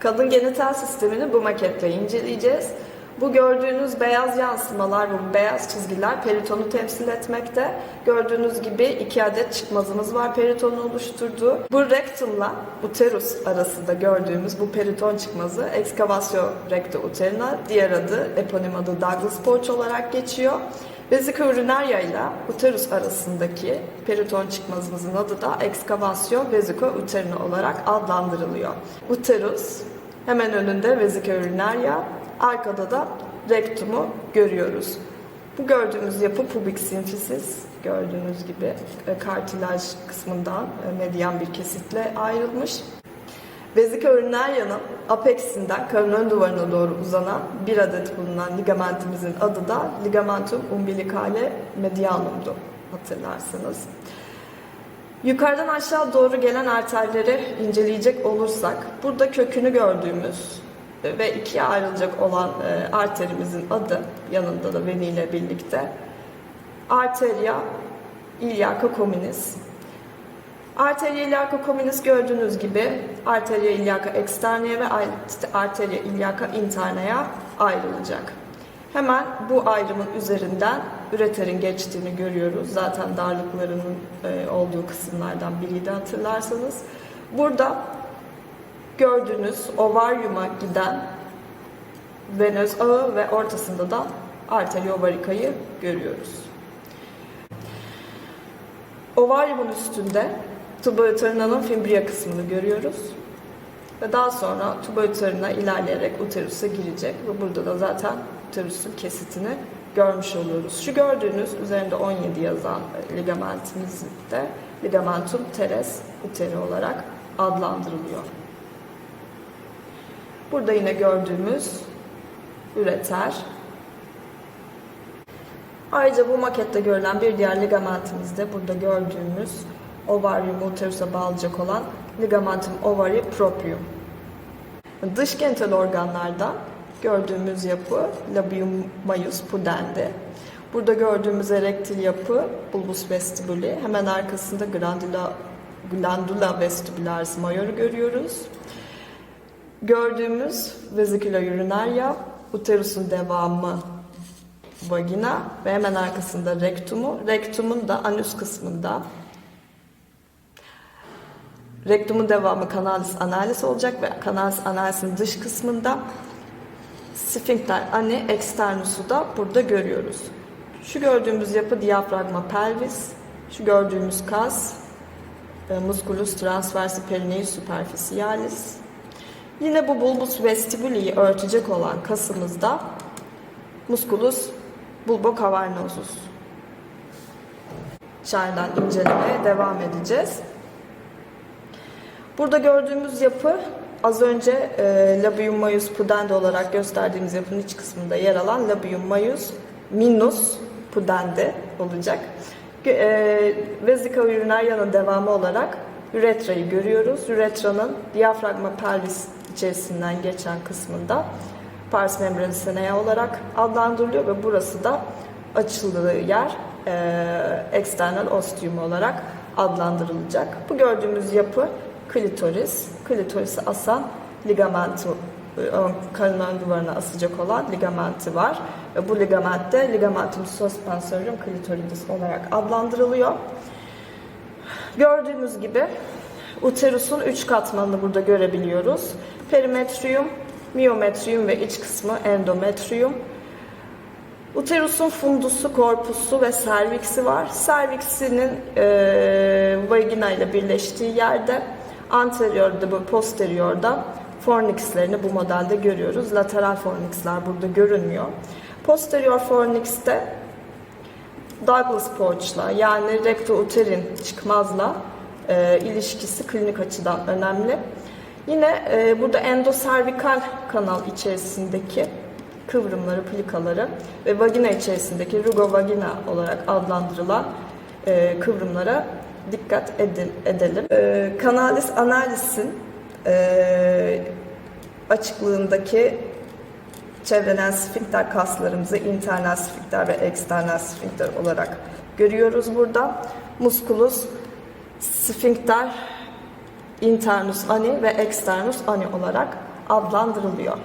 Kadın genital sistemini bu maketle inceleyeceğiz. Bu gördüğünüz beyaz yansımalar, bu beyaz çizgiler peritonu temsil etmekte. Gördüğünüz gibi iki adet çıkmazımız var peritonu oluşturduğu. Bu rektumla uterus arasında gördüğümüz bu periton çıkmazı excavation recto uterina, diğer adı eponim adı Douglas Pouch olarak geçiyor. Vesika urinaria ile uterus arasındaki periton çıkmazımızın adı da excavation vesico uterina olarak adlandırılıyor. Uterus hemen önünde vesika urinaria, arkada da rektumu görüyoruz. Bu gördüğümüz yapı pubik simfisis. Gördüğünüz gibi e, kartilaj kısmından e, medyan bir kesitle ayrılmış. Vesika urinaria'nın apeksinden karın ön duvarına doğru uzanan bir adet bulunan ligamentimizin adı da ligamentum umbilicale medianum'du hatırlarsınız. Yukarıdan aşağı doğru gelen arterleri inceleyecek olursak burada kökünü gördüğümüz ve ikiye ayrılacak olan e, arterimizin adı yanında da veniyle birlikte arteria iliaca communis. Arteria iliaca communis gördüğünüz gibi arteria iliaca externa'ya ve arteria iliaca interna'ya ayrılacak. Hemen bu ayrımın üzerinden üreterin geçtiğini görüyoruz. Zaten darlıklarının e, olduğu kısımlardan biriydi hatırlarsanız. Burada gördüğünüz ovaryuma giden venöz ağı ve ortasında da arteri ovarikayı görüyoruz. Ovaryumun üstünde tuba uterina'nın fimbria kısmını görüyoruz. Ve daha sonra tuba uterina ilerleyerek uterusa girecek ve burada da zaten uterusun kesitini görmüş oluyoruz. Şu gördüğünüz üzerinde 17 yazan ligamentimiz de ligamentum teres uteri olarak adlandırılıyor. Burada yine gördüğümüz üreter. Ayrıca bu makette görülen bir diğer ligamentimiz de burada gördüğümüz ovaryum uterusa bağlayacak olan ligamentum ovari proprium. Dış genital organlarda gördüğümüz yapı labium maius pudendi. Burada gördüğümüz erektil yapı bulbus vestibuli. Hemen arkasında glandula, glandula vestibularis major'u görüyoruz. Gördüğümüz vesicula urinaria, uterusun devamı vagina ve hemen arkasında rektumu. Rektumun da anüs kısmında rektumun devamı kanalis analis olacak ve kanalis analisin dış kısmında sfinkter ani externusu da burada görüyoruz. Şu gördüğümüz yapı diyafragma pelvis, şu gördüğümüz kas e, musculus transversi perineus superficialis. Yine bu bulbus vestibuli'yi örtecek olan kasımızda musculus bulbocavernosus. Dışarıdan incelemeye devam edeceğiz. Burada gördüğümüz yapı az önce e, labium maius pudendi olarak gösterdiğimiz yapının iç kısmında yer alan labium maius minus pudendi olacak. E, vesika urinaria'nın devamı olarak üretrayı görüyoruz. Üretranın diyafragma pelvis içerisinden geçen kısmında pars membranı senea olarak adlandırılıyor ve burası da açıldığı yer e, external ostium olarak adlandırılacak. Bu gördüğümüz yapı klitoris. Klitorisi asan ligamentu karın ön duvarına asacak olan ligamenti var. Ve bu ligament ligamentum suspensorium clitoridis olarak adlandırılıyor. Gördüğümüz gibi uterusun üç katmanını burada görebiliyoruz. Perimetrium, miometrium ve iç kısmı endometrium. Uterusun fundusu, korpusu ve serviksi var. Serviksinin e, vagina ile birleştiği yerde anteriorda ve posteriorda fornixlerini bu modelde görüyoruz. Lateral fornixler burada görünmüyor. Posterior fornixte Douglas Pouch'la yani recto-uterin çıkmazla e, ilişkisi klinik açıdan önemli. Yine e, burada endoservikal kanal içerisindeki kıvrımları, plikaları ve vagina içerisindeki rugovagina olarak adlandırılan e, kıvrımlara dikkat edin, edelim. E, kanalis analisin e, açıklığındaki çevrelen sfinkter kaslarımızı internal sfinkter ve eksternal sfinkter olarak görüyoruz burada. Musculus sfinkter internus ani ve externus ani olarak adlandırılıyor.